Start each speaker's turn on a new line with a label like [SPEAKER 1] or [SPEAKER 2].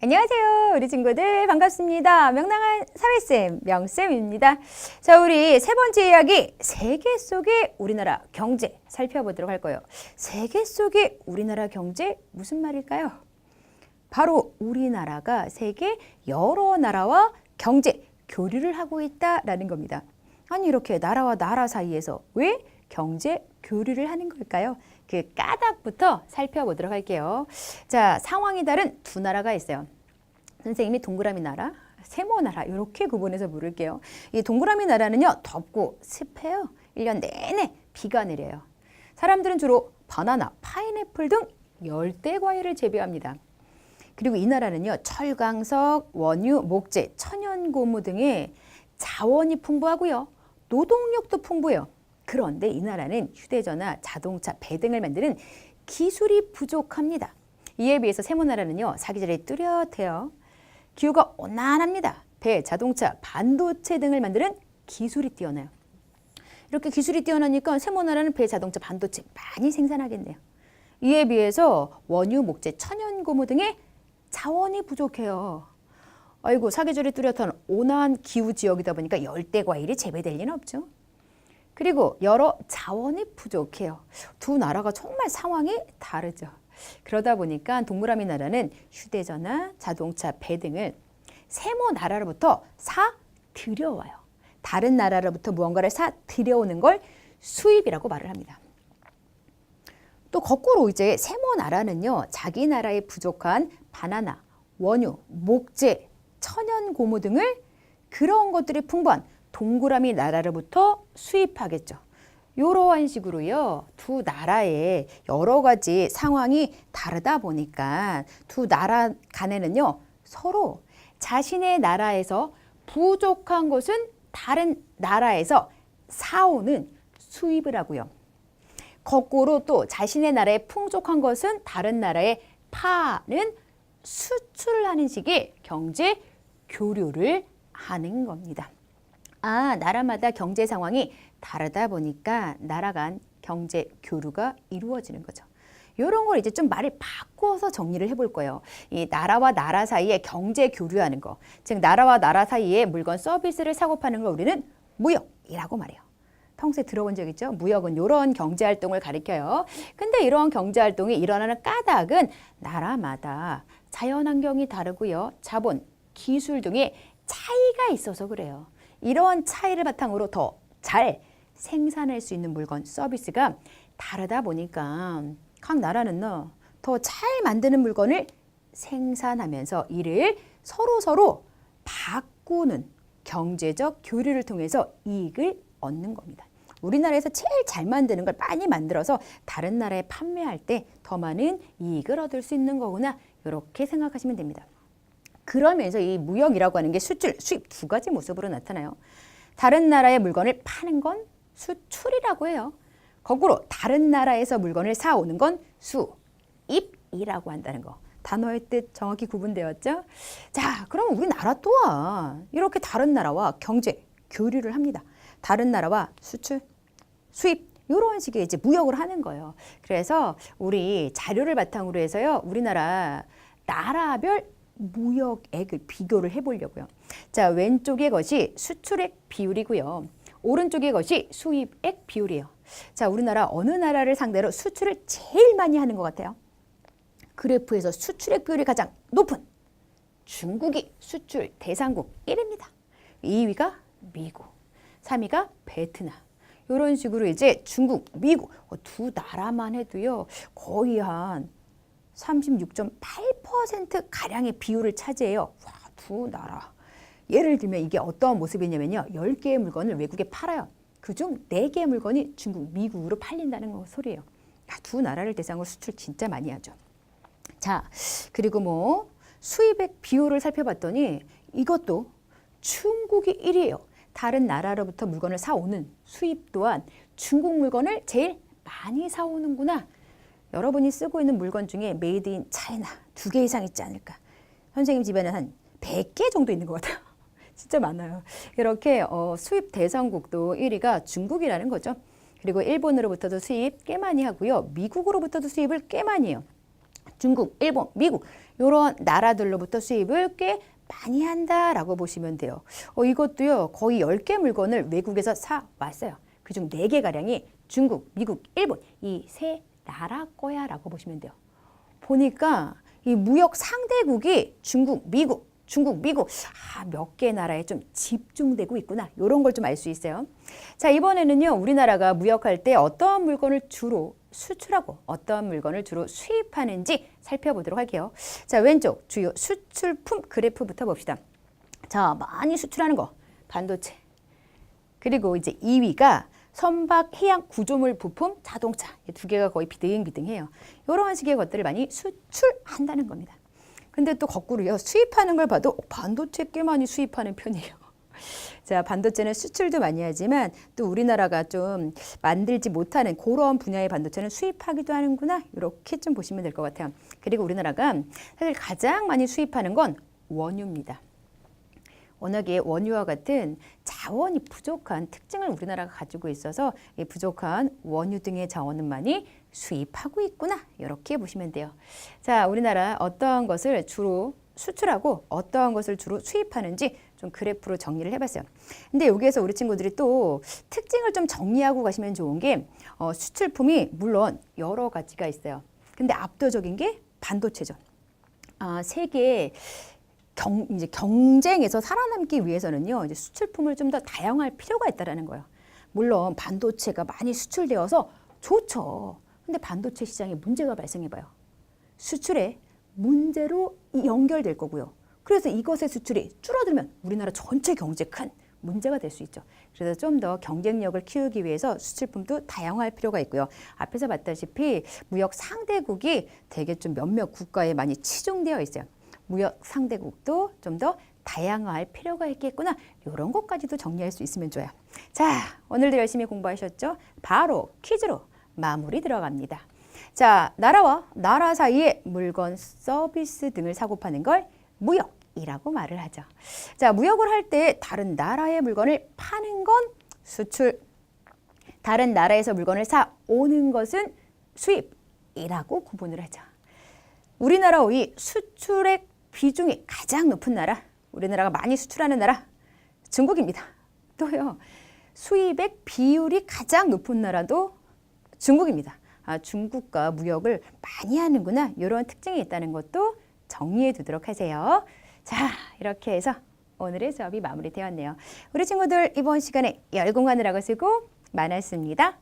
[SPEAKER 1] 안녕하세요. 우리 친구들 반갑습니다. 명랑한 사회쌤, 명쌤입니다. 자, 우리 세 번째 이야기, 세계 속의 우리나라 경제 살펴보도록 할 거예요. 세계 속의 우리나라 경제 무슨 말일까요? 바로 우리나라가 세계 여러 나라와 경제 교류를 하고 있다라는 겁니다. 아니 이렇게 나라와 나라 사이에서 왜 경제 교류를 하는 걸까요? 그 까닭부터 살펴보도록 할게요. 자, 상황이 다른 두 나라가 있어요. 선생님이 동그라미 나라, 세모 나라 이렇게 구분해서 물을게요. 이 동그라미 나라는요 덥고 습해요. 1년 내내 비가 내려요. 사람들은 주로 바나나, 파인애플 등 열대 과일을 재배합니다. 그리고 이 나라는요 철광석, 원유, 목재, 천연 고무 등의 자원이 풍부하고요 노동력도 풍부해요. 그런데 이 나라는 휴대전화, 자동차, 배 등을 만드는 기술이 부족합니다. 이에 비해서 세모 나라는요 사계절이 뚜렷해요. 기후가 온난합니다. 배, 자동차, 반도체 등을 만드는 기술이 뛰어나요. 이렇게 기술이 뛰어나니까 세모 나라는 배, 자동차, 반도체 많이 생산하겠네요. 이에 비해서 원유, 목재, 천연 고무 등의 자원이 부족해요. 아이고 사계절이 뚜렷한 온화한 기후 지역이다 보니까 열대 과일이 재배될 리는 없죠. 그리고 여러 자원이 부족해요. 두 나라가 정말 상황이 다르죠. 그러다 보니까 동그라미 나라는 휴대전화, 자동차, 배 등을 세모 나라로부터 사 들여와요. 다른 나라로부터 무언가를 사 들여오는 걸 수입이라고 말을 합니다. 또 거꾸로 이제 세모 나라는요, 자기 나라에 부족한 바나나, 원유, 목재, 천연 고무 등을 그런 것들이 풍부한 동그라미 나라로부터 수입하겠죠. 이러한 식으로요, 두 나라의 여러 가지 상황이 다르다 보니까 두 나라 간에는요, 서로 자신의 나라에서 부족한 것은 다른 나라에서 사오는 수입을 하고요. 거꾸로 또 자신의 나라에 풍족한 것은 다른 나라에 파는 수출을 하는 식의 경제 교류를 하는 겁니다. 아, 나라마다 경제 상황이 다르다 보니까 나라 간 경제 교류가 이루어지는 거죠. 이런 걸 이제 좀 말을 바꿔서 정리를 해볼 거예요. 이 나라와 나라 사이에 경제 교류하는 거, 즉 나라와 나라 사이에 물건 서비스를 사고 파는 걸 우리는 무역이라고 말해요. 평소에 들어본 적 있죠? 무역은 이런 경제 활동을 가리켜요. 근데 이러한 경제 활동이 일어나는 까닭은 나라마다 자연 환경이 다르고요. 자본, 기술 등의 차이가 있어서 그래요. 이러한 차이를 바탕으로 더 잘 생산할 수 있는 물건, 서비스가 다르다 보니까 각 나라는 더 잘 만드는 물건을 생산하면서 이를 서로 서로 바꾸는 경제적 교류를 통해서 이익을 얻는 겁니다. 우리나라에서 제일 잘 만드는 걸 많이 만들어서 다른 나라에 판매할 때 더 많은 이익을 얻을 수 있는 거구나 이렇게 생각하시면 됩니다. 그러면서 이 무역이라고 하는 게 수출, 수입 두 가지 모습으로 나타나요. 다른 나라의 물건을 파는 건 수출이라고 해요. 거꾸로 다른 나라에서 물건을 사오는 건 수입이라고 한다는 거. 단어의 뜻 정확히 구분되었죠? 자, 그럼 우리나라 또한 이렇게 다른 나라와 경제 교류를 합니다. 다른 나라와 수출, 수입 이런 식의 이제 무역을 하는 거예요. 그래서 우리 자료를 바탕으로 해서요, 우리나라 나라별 무역액을 비교를 해보려고요. 자, 왼쪽의 것이 수출액 비율이고요. 오른쪽의 것이 수입액 비율이에요. 자, 우리나라 어느 나라를 상대로 수출을 제일 많이 하는 것 같아요? 그래프에서 수출액 비율이 가장 높은 중국이 수출 대상국 1위입니다. 2위가 미국, 3위가 베트남. 이런 식으로 이제 중국, 미국 어, 두 나라만 해도요 거의 한 36.8% 가량의 비율을 차지해요. 와, 두 나라. 예를 들면 이게 어떤 모습이냐면요. 10개의 물건을 외국에 팔아요. 그중 4개의 물건이 중국, 미국으로 팔린다는 거 소리예요. 야, 두 나라를 대상으로 수출 진짜 많이 하죠. 자, 그리고 뭐 수입액 비율을 살펴봤더니 이것도 중국이 1위예요. 다른 나라로부터 물건을 사오는 수입 또한 중국 물건을 제일 많이 사오는구나. 여러분이 쓰고 있는 물건 중에 메이드 인 차이나 두 개 이상 있지 않을까. 선생님 집에는 한 100개 정도 있는 것 같아요. 진짜 많아요. 이렇게 어, 수입 대상국도 1위가 중국이라는 거죠. 그리고 일본으로부터도 수입 꽤 많이 하고요. 미국으로부터도 수입을 꽤 많이 해요. 중국, 일본, 미국 이런 나라들로부터 수입을 꽤 많이 한다라고 보시면 돼요. 어, 이것도요, 거의 10개 물건을 외국에서 사 왔어요. 그중 4개 가량이 중국, 미국, 일본 이 세 나라 거야 라고 보시면 돼요. 보니까 이 무역 상대국이 중국, 미국, 중국, 미국 아, 몇 개 나라에 좀 집중되고 있구나. 이런 걸 좀 알 수 있어요. 자, 이번에는요. 우리나라가 무역할 때 어떠한 물건을 주로 수출하고 어떠한 물건을 주로 수입하는지 살펴보도록 할게요. 자, 왼쪽 주요 수출품 그래프부터 봅시다. 자, 많이 수출하는 거 반도체. 그리고 이제 2위가 선박, 해양, 구조물 부품, 자동차 이두 개가 거의 비등비등해요. 이런 식의 것들을 많이 수출한다는 겁니다. 근데 또 거꾸로요 수입하는 걸 봐도 반도체 꽤 많이 수입하는 편이에요. 자 반도체는 수출도 많이 하지만 또 우리나라가 좀 만들지 못하는 그런 분야의 반도체는 수입하기도 하는구나 이렇게 좀 보시면 될 것 같아요. 그리고 우리나라가 사실 가장 많이 수입하는 건 원유입니다. 워낙에 원유와 같은 자원이 부족한 특징을 우리나라가 가지고 있어서 이 부족한 원유 등의 자원은 많이 수입하고 있구나 이렇게 보시면 돼요. 자, 우리나라 어떠한 것을 주로 수출하고 어떠한 것을 주로 수입하는지 좀 그래프로 정리를 해봤어요. 근데 여기에서 우리 친구들이 또 특징을 좀 정리하고 가시면 좋은 게 어, 수출품이 물론 여러 가지가 있어요. 근데 압도적인 게 반도체죠. 아, 세계 경, 이제 경쟁에서 살아남기 위해서는요, 이제 수출품을 좀 더 다양할 필요가 있다라는 거예요. 물론 반도체가 많이 수출되어서 좋죠. 근데 반도체 시장에 문제가 발생해봐요. 수출에 문제로 이- 연결될 거고요. 그래서 이것의 수출이 줄어들면 우리나라 전체 경제 큰 문제가 될 수 있죠. 그래서 좀 더 경쟁력을 키우기 위해서 수출품도 다양할 필요가 있고요. 앞에서 봤다시피 무역 상대국이 대개 좀 몇몇 국가에 많이 치중되어 있어요. 무역 상대국도 좀 더 다양할 필요가 있겠구나. 이런 것까지도 정리할 수 있으면 좋아요. 자, 오늘도 열심히 공부하셨죠? 바로 퀴즈로 마무리 들어갑니다. 자, 나라와 나라 사이에 물건, 서비스 등을 사고 파는 걸 무역이라고 말을 하죠. 자, 무역을 할 때 다른 나라의 물건을 파는 건 수출, 다른 나라에서 물건을 사 오는 것은 수입이라고 구분을 하죠. 우리나라 의 수출액 비중이 가장 높은 나라, 우리나라가 많이 수출하는 나라, 중국입니다. 또요, 수입액 비율이 가장 높은 나라도 중국입니다. 아, 중국과 무역을 많이 하는구나. 이런 특징이 있다는 것도 정리해 두도록 하세요. 자, 이렇게 해서 오늘의 수업이 마무리되었네요. 우리 친구들 이번 시간에 열공하느라고 수고 많았습니다.